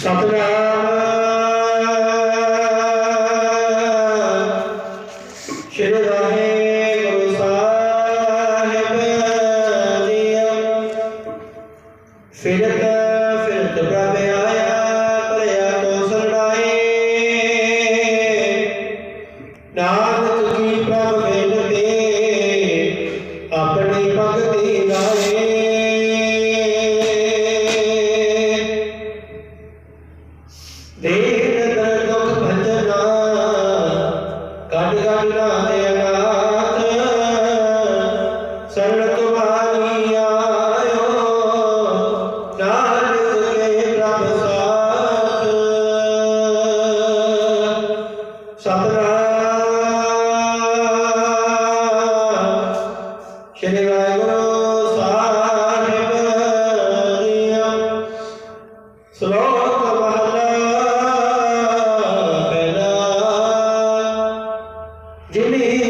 ਸਤਨਾਮ। ਸ਼੍ਰੀ ਵਾਹਿਗੁਰੂ ਸਾਹਿਬ ਜੀਓ ਫਿਰਤ ਫਿਰਤ ਪ੍ਰਭ ਸਰਣ ਤੁਮਾਰੀ ਆਇਓ, ਨਾਨਕ ਕੇ ਪ੍ਰਭ ਸਾਥ। ਸਤਨਾਮ। ਸ਼੍ਰੀ ਵਾਹਿਗੁਰੂ ਸਾਹਿਬ ਜੀਓ ਸ਼ਲੋਕ ਮਹਲਾ ਪਹਿਲਾ। ਜਿਨੀ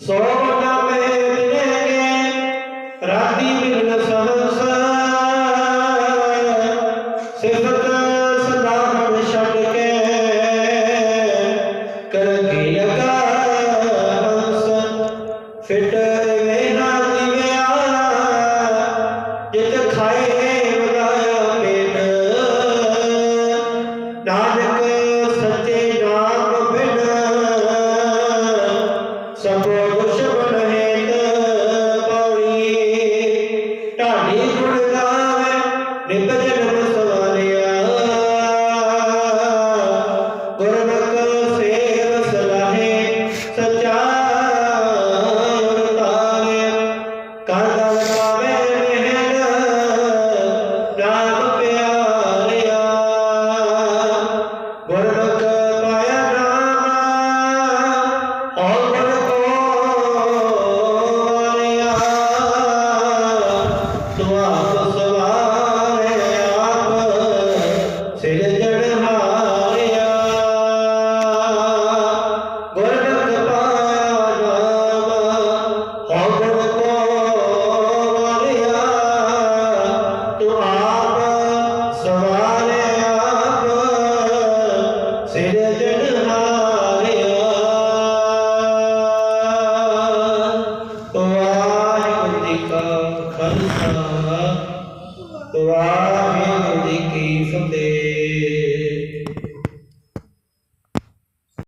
ਸੋ ਨਾਮੇ ਮਿਲੇਗੇ ਰਾਤੀ ਮਿਲਨ ਸਹਸ ਸਿਫਤ ਸਦਾ ਹਮ ਛੱਡ ਕੇ ਕਰਗੀ ਲਗਾ ਹੰਸ ਫਿਟ ਵੇ ਦਿਵਿਆ ਜਿਤ ਖਾਏ ਵਦਾਇਆ ਪੇਟ ਨਾਨਕ ਵਾਹਿਗੁਰੂ ਜੀ ਕੀ ਫਤਿਹ।